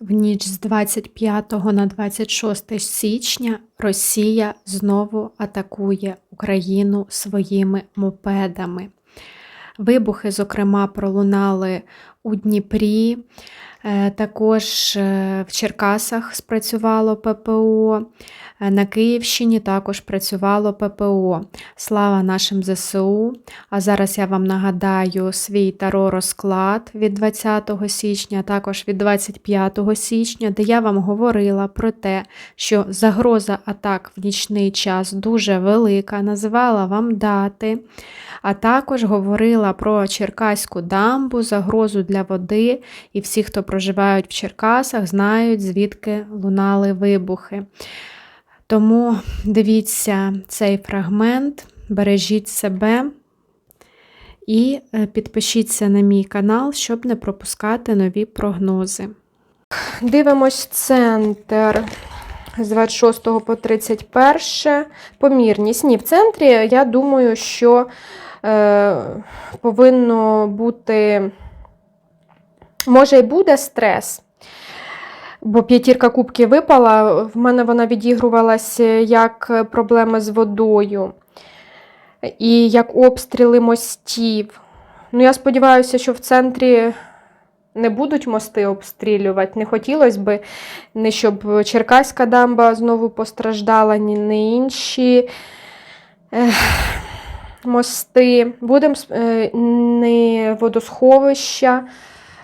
В ніч з 25 на 26 січня Росія знову атакує Україну своїми мопедами. Вибухи, зокрема, пролунали у Дніпрі, е, також е, в Черкасах спрацювало ППО, е, на Київщині також працювало ППО. Слава нашим ЗСУ! А зараз я вам нагадаю свій таро розклад від 20 січня, також від 25 січня, де я вам говорила про те, що загроза атак в нічний час дуже велика, називала вам дати, а також говорила про Черкаську дамбу, загрозу для води, і всі, хто проживають в Черкасах, знають, звідки лунали вибухи. Тому дивіться цей фрагмент, бережіть себе і е, підпишіться на мій канал, щоб не пропускати нові прогнози. Дивимось центр з 26 по 31. Помірність. Ні, в центрі я думаю, що е, повинно бути, може, і буде стрес. Бо п'ятірка кубків випала, в мене вона відігрувалася як проблеми з водою і як обстріли мостів. Ну, я сподіваюся, що в центрі не будуть мости обстрілювати. Не хотілося б, не щоб Черкаська дамба знову постраждала, ні не інші ех, мости. Будемо е, не водосховища.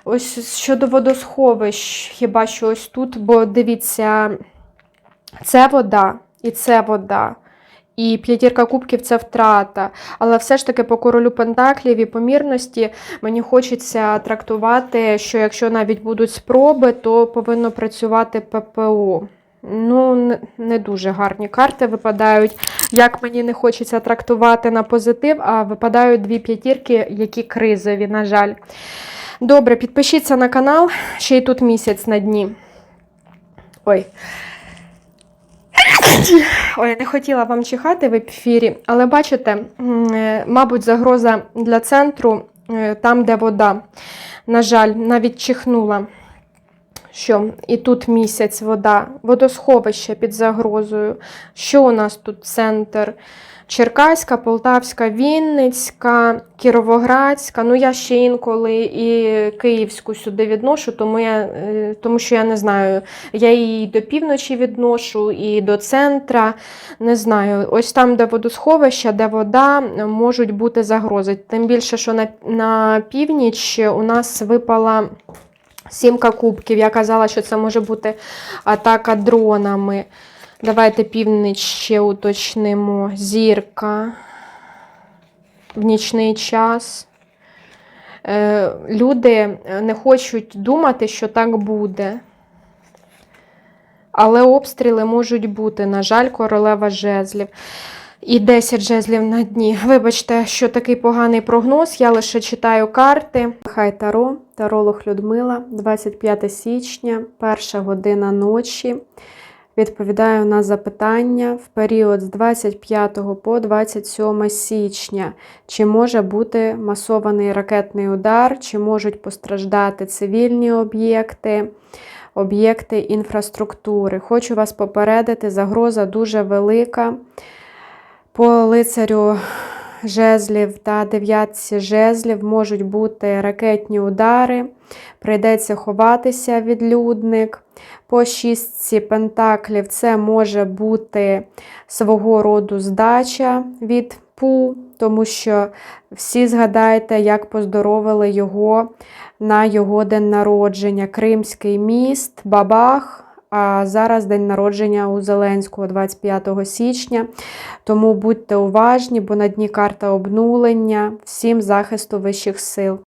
Ось щодо водосховищ, хіба що ось тут, бо дивіться, це вода і це вода. І п'ятірка кубків це втрата. Але все ж таки по королю Пентаклів і помірності мені хочеться трактувати, що якщо навіть будуть спроби, то повинно працювати ППО. Ну, не- дуже гарні карти випадають. Як мені не хочеться трактувати на позитив, а випадають дві п'ятірки, які кризові, на жаль. Добре, підпишіться на канал, ще й тут місяць на дні. Ой. Ой, не хотіла вам чихати в ефірі, але бачите, е, мабуть, загроза для центру е, там, де вода. На жаль, навіть чихнула. Що і тут місяць вода, водосховище під загрозою. Що у нас тут центр? Черкаська, Полтавська, Вінницька, Кіровоградська. Ну, я ще інколи і Київську сюди відношу, тому, я, е, тому що я не знаю. Я її до півночі відношу, і до центра. Не знаю. Ось там, де водосховища, де вода, можуть бути загрози. Тим більше, що на, на північ у нас випала. Сімка кубків. Я казала, що це може бути атака дронами. Давайте північ ще уточнимо. Зірка в нічний час. Е, люди не хочуть думати, що так буде. Але обстріли можуть бути, на жаль, королева жезлів. І 10 жезлів на дні. Вибачте, що такий поганий прогноз. Я лише читаю карти. Хай Таро, Таролог Людмила, 25 січня, перша година ночі. Відповідаю на запитання в період з 25 по 27 січня. Чи може бути масований ракетний удар, чи можуть постраждати цивільні об'єкти, об'єкти інфраструктури. Хочу вас попередити, загроза дуже велика. По лицарю жезлів та дев'ятці жезлів можуть бути ракетні удари, прийдеться ховатися відлюдник. По шістці пентаклів це може бути свого роду здача від пу, тому що всі згадайте, як поздоровили його на його день народження. Кримський міст, Бабах. А зараз день народження у Зеленського 25 січня. Тому будьте уважні, бо на дні карта обнулення, всім захисту вищих сил.